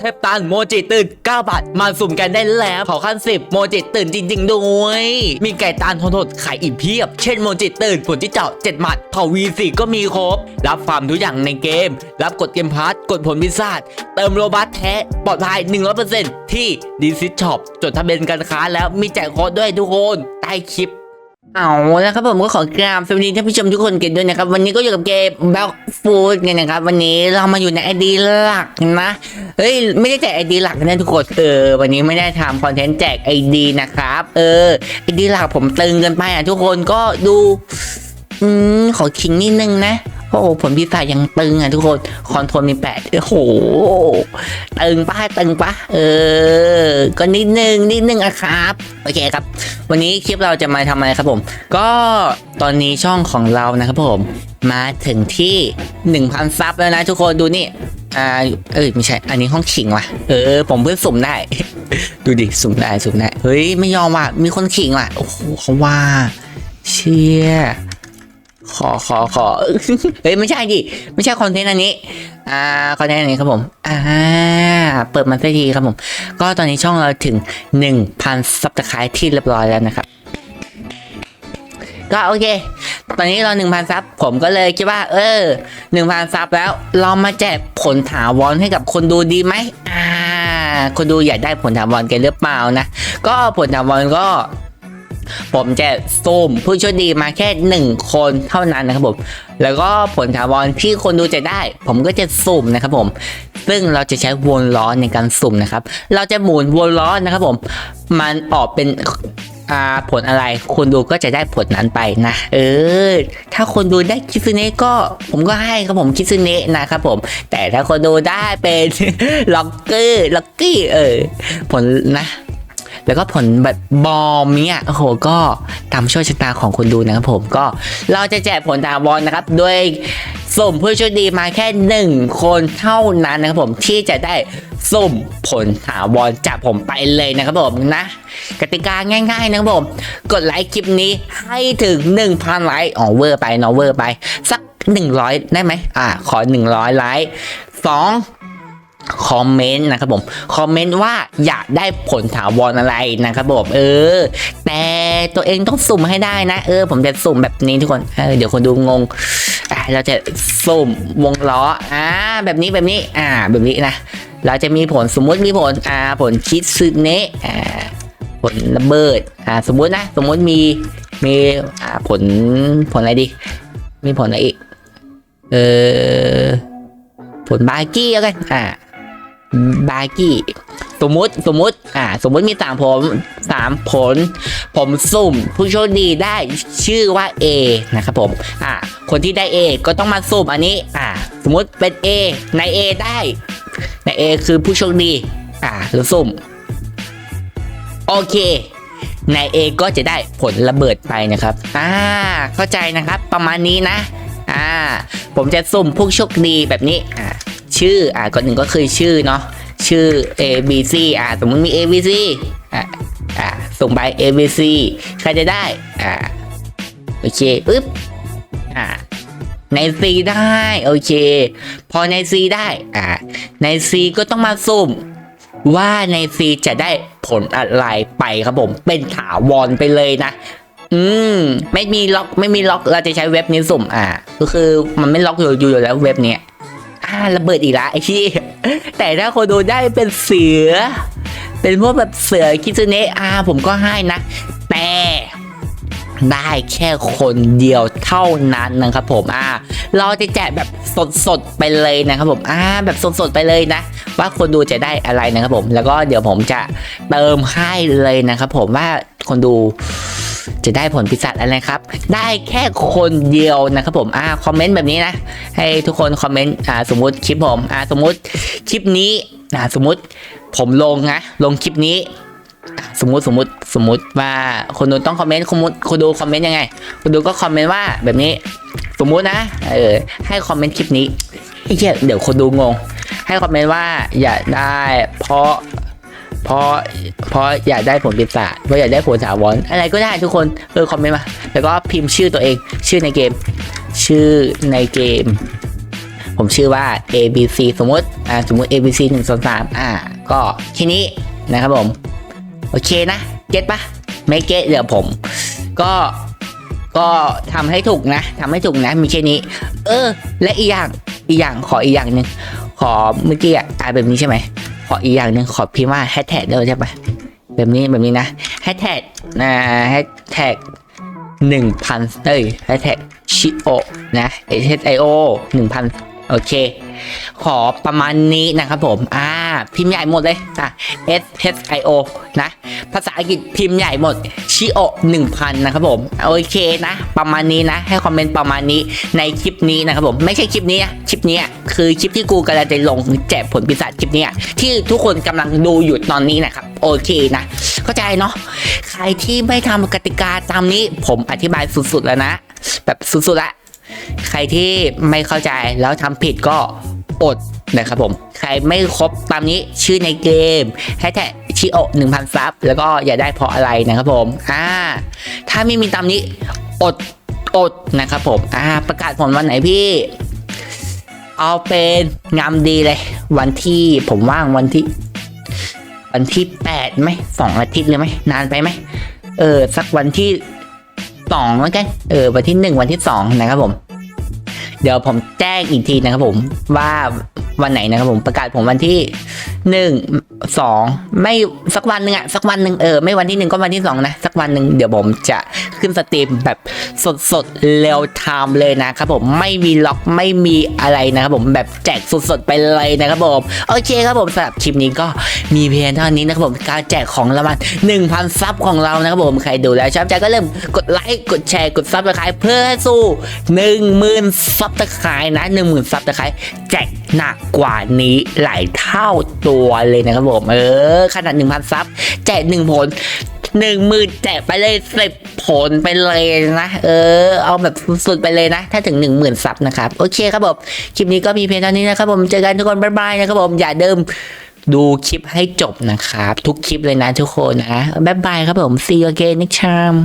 เทพตันโมจิตื่น 9 บาท มาสุ่มกันได้แล้วขอขั้น 10 โมจิตื่นจริง ๆ ด้วย มีไก่ตานทนทดขายอีกเพียบ เช่นโมจิตื่นผลที่เจาะ7หมัดเผ่า V4 ก็มีครบ รับฟาร์มทุกอย่างในเกม รับกดเกมพาร์ตกดผลพิศาเติมโลบัสแท้ปลอดภัย 100%ที่ดีซิช็อปจดทะเบียนการค้าแล้วมีแจกโค้ดด้วยทุกคนใต้คลิป เอาแล้วครับผมก็ขอกราบสวัสดีท่านผู้ชมทุกคนกันด้วยนะครับ วันนี้ก็อยู่กับเกม Back Food กันนะครับ วันนี้เรามาอยู่ในไอดีหลักนะเฮ้ยไม่ได้แจกไอดีหลักนะทุกคนเออวันนี้ไม่ได้ทำคอนเทนต์แจกไอดีนะครับ เออไอดีหลักผมตึงเกันไปอะทุกคนก็ดู อืมขอคิงนิดนึงนะ โอ้โหผลพิศายังตึงอะทุกคน คอนโทรลมีแปดโอ้โห ตึงป้าตึงป้าเออ ก็นิดนึงนิดนึงอะครับ โอเคครับ วันนี้คลิปเราจะมาทำอะไรครับผม ก็ตอนนี้ช่องของเรานะครับผม มาถึงที่ 1,000 ซับแล้วนะทุกคนดูนี่ อ่า เอ้ยไม่ใช่ อันนี้ห้องขิงว่ะ เออ ผมเพิ่งสุ่มได้ ดูดิ สุ่มได้ สุ่มได้ เฮ้ย ไม่ยอมว่ะ มีคนขิงว่ะ โอ้โหเขาว่า เชี่ย ขอขอขอเฮ้ยไม่ใช่ดิไม่ใช่คอนเทนต์อันนี้อ่าคอนเทนต์อันนี้ครับผมอ่าเปิดมาสักทีครับผม ก็ตอนนี้ช่องเราถึง 1,000ซับสไครต์ที่เรียบร้อยแล้วนะครับ ก็โอเค ตอนนี้เรา1,000ซับผมก็เลยคิดว่า เออ1,000ซับแล้วเรามาแจกผลถาวรให้กับคนดูดีไหมอ่าคนดูอยากได้ผลถาวรกันหรือเปล่านะ ก็ผลถาวรก็ ผมจะสุ่มผู้โชคดีมาแค่หนึ่งคนเท่านั้นนะครับผม แล้วก็ผลถาวรที่คนดูจะได้ ผมก็จะสุ่มนะครับผม ซึ่งเราจะใช้วนล้อในการสุ่มนะครับ เราจะหมุนวนล้อนะครับผม มันออกเป็นอ่าผลอะไรคนดูก็จะได้ผลนั้นไปนะ เออ ถ้าคนดูได้คิซึเนะก็ผมก็ให้ครับผมคิซึเนะนะครับผม แต่ถ้าคนดูได้เป็นล็อกเกอร์ล็อกกี้เออ ผลนะ แล้วก็ผลแบบบอมเนี่ยโอ้โหก็ตามโชคชะตาของคนดูนะครับผมก็เราจะแจกผลถาวรนะครับโดยสุ่มผู้โชคดีมาแค่หนึ่งคนเท่านั้นนะครับผมที่จะได้สุ่มผลถาวรจากผมไปเลยนะครับผมนะกติกาง่ายๆนะครับผม กดไลค์คลิปนี้ให้ถึง 1,000 ไลค์อ๋อเวอร์ไปเนอะเวอร์ไป สัก 100 ได้ไหมอ่าขอ 100 ไลค์สอง คอมเมนต์นะครับผมคอมเมนต์ว่าอยากได้ผลถาวรอะไรนะครับผมเออ แต่ตัวเองต้องสุ่มให้ได้นะ เออ ผมจะสุ่มแบบนี้ทุกคนเออเดี๋ยวคนดูงงอะเราจะสุ่มวงล้ออ่าแบบนี้แบบนี้อ่าแบบนี้นะเราจะมีผลสมมุติมีผลอ่าผลคิดซึเนะอ่าผลระเบิดอ่าสมมุตินะสมมุติมีมีอ่าผลผลอะไรดี มีผลอะไรอีกเออผลบาร์กี้แล้วกันอ่า บาร์กี้ สมมุติสมมุติ อ่า สมมุติมีสามผลสามผล ผมสุ่ม ผู้โชคดีได้ชื่อว่า A นะครับผม อ่า คนที่ได้ A ก็ต้องมาสุ่มอันนี้ อ่า สมมุติเป็น A ใน A ได้ใน A คือผู้โชคดี อ่าหรือสุ่ม โอเค ใน A ก็จะได้ผลระเบิดไปนะครับ อ่า เข้าใจนะครับ ประมาณนี้นะ อ่า ผมจะสุ่มผู้โชคดีแบบนี้ อ่า ชื่ออ่าก่อนหนึ่งก็คือชื่อเนาะชื่อ A B C อ่าสมมติมี A B C อ่าอ่าส่งไป A B C ใครจะได้อ่าโอเคปึ๊บอ่าใน C ได้โอเค พอใน C ได้อ่าใน C ก็ต้องมาสุ่มว่าใน C จะได้ผลอะไรไปครับผม เป็นถาวรไปเลยนะอืมไม่มีล็อกไม่มีล็อกเราจะใช้เว็บนี้สุ่มอ่าก็คือมันไม่ล็อกอยู่อยู่แล้วเว็บเนี้ย ระเบิดอีกละไอ้ที่แต่ถ้าคนดูได้เป็นเสือ เป็นพวกแบบเสือคิซึเนะอาผมก็ให้นะ แต่ได้แค่คนเดียวเท่านั้นนะครับผมอ่าเราจะแจกแบบสดๆไปเลยนะครับผมอ่าแบบสดๆไปเลยนะ ว่าคนดูจะได้อะไรนะครับผม แล้วก็เดี๋ยวผมจะเติมให้เลยนะครับผมว่าคนดู จะได้ผลพิศาอะไรครับ ได้แค่คนเดียวนะครับผมอ่าคอมเมนต์แบบนี้นะ ให้ทุกคนคอมเมนต์อ่าสมมุติคลิปผมอ่าสมมุติคลิปนี้อ่าสมมุติผมลงนะลงคลิปนี้สมมุติสมมุติสมมุติว่าคนดูต้องคอมเมนต์คนดูคนดูคอมเมนต์ยังไง คนดูก็คอมเมนต์ว่าแบบนี้สมมุตินะเออให้คอมเมนต์คลิปนี้ไอ้เหี้ยเดี๋ยวคนดูงง ให้คอมเมนต์ว่าอย่าได้เพราะ เพราะเพราะอยากได้ผลปีศาจเพราะอยากได้ผลถาวรอะไรก็ได้ทุกคนเออคอมเมนต์มาแล้วก็พิมพ์ชื่อตัวเองชื่อในเกม ชื่อในเกม ผมชื่อว่า A B C สมมติอ่าสมมติ A B C หนึ่งสองสามอ่าก็ทีนี้นะครับผม โอเคนะ เก็ตปะไม่เก็ตเดี๋ยวผม ก็ก็ทำให้ถูกนะทำให้ถูกนะมีแค่นี้ เออ และอีกอย่างอีกอย่างขออีกอย่างหนึ่งขอเมื่อกี้อะอ่านแบบนี้ใช่ไหม ออีกอย่างหนึ่งขอพิมพ์ว่าแฮชแท็กด้วยใช่ปะแบบนี้แบบนี้นะแฮชแท็กนะแฮชแท็กหนึ่งพันเอ้ยแฮชแท็กชิโอนะ H I O หนึ่งพัน โอเค ขอประมาณนี้นะครับผม อ่า พิมพ์ใหญ่หมดเลย อะ S H I O นะ ภาษาอังกฤษพิมพ์ใหญ่หมด ชิโอหนึ่งพันนะครับผม โอเคนะ ประมาณนี้นะ ให้คอมเมนต์ประมาณนี้ในคลิปนี้นะครับผม ไม่ใช่คลิปนี้อะคลิปนี้คือคลิปที่กูกำลังจะลงแจกผลปีศาจคลิปนี้ที่ทุกคนกำลังดูอยู่ตอนนี้นะครับ โอเคนะ เข้าใจเนาะ ใครที่ไม่ทำกติกาตามนี้ ผมอธิบายสุดๆแล้วนะ แบบสุดๆละ ใครที่ไม่เข้าใจแล้วทำผิดก็อดนะครับผม ใครไม่ครบตามนี้ชื่อในเกมแฮชแท็กชิโอหนึ่งพันซับแล้วก็อย่าได้เพราะอะไรนะครับผมอ่าถ้าไม่มีตามนี้อดอดนะครับผมอ่าประกาศผลวันไหนพี่ เอาเป็นงามดีเลย วันที่ผมว่างวันที่ วันที่แปดไหมสองอาทิตย์เลยไหมนานไปไหมเออสักวันที่ สองแล้วกันเออวันที่หนึ่งวันที่สองนะครับผม เดี๋ยวผมแจ้งอีกทีนะครับผมว่า วันไหนนะครับผมประกาศผมวันที่หนึ่งสองไม่สักวันหนึ่งอะสักวันหนึ่งเออไม่วันที่หนึ่งก็วันที่สองนะสักวันหนึ่งเดี๋ยวผมจะขึ้นสตรีมแบบสดสดๆเร็วไทม์เลยนะครับผมไม่มีล็อกไม่มีอะไรนะครับผมแบบแจกสดสดๆไปเลยนะครับผมโอเคครับผมสำหรับคลิปนี้ก็มีเพียงเท่านี้นะครับผมการแจกของรางวัล1,000ซับของเรานะครับผมใครดูแล้วชอบใจก็เริ่มกดไลค์กดแชร์กดซับสไครต์เพื่อสู้10,000ซับตะไคร้นะ10,000ซับตะไคร้แจกหนักกว่านี้หลายเท่าตัวเลยนะครับผม เออ ขนาด 1,000 ซับแจก1ผลหนึ่งหมื่นแจกไปเลยสิบผลไปเลยนะ เออ เอาแบบสุดๆไปเลยนะ ถ้าถึงหนึ่งหมื่นซับนะครับ โอเคครับผม คลิปนี้ก็มีเพียงเท่านี้นะครับผมเจอกันทุกคน บ๊ายบายนะครับผม อย่าเดิมดูคลิปให้จบนะครับ ทุกคลิปเลยนะทุกคนนะ บ๊ายบายครับผม see you again next time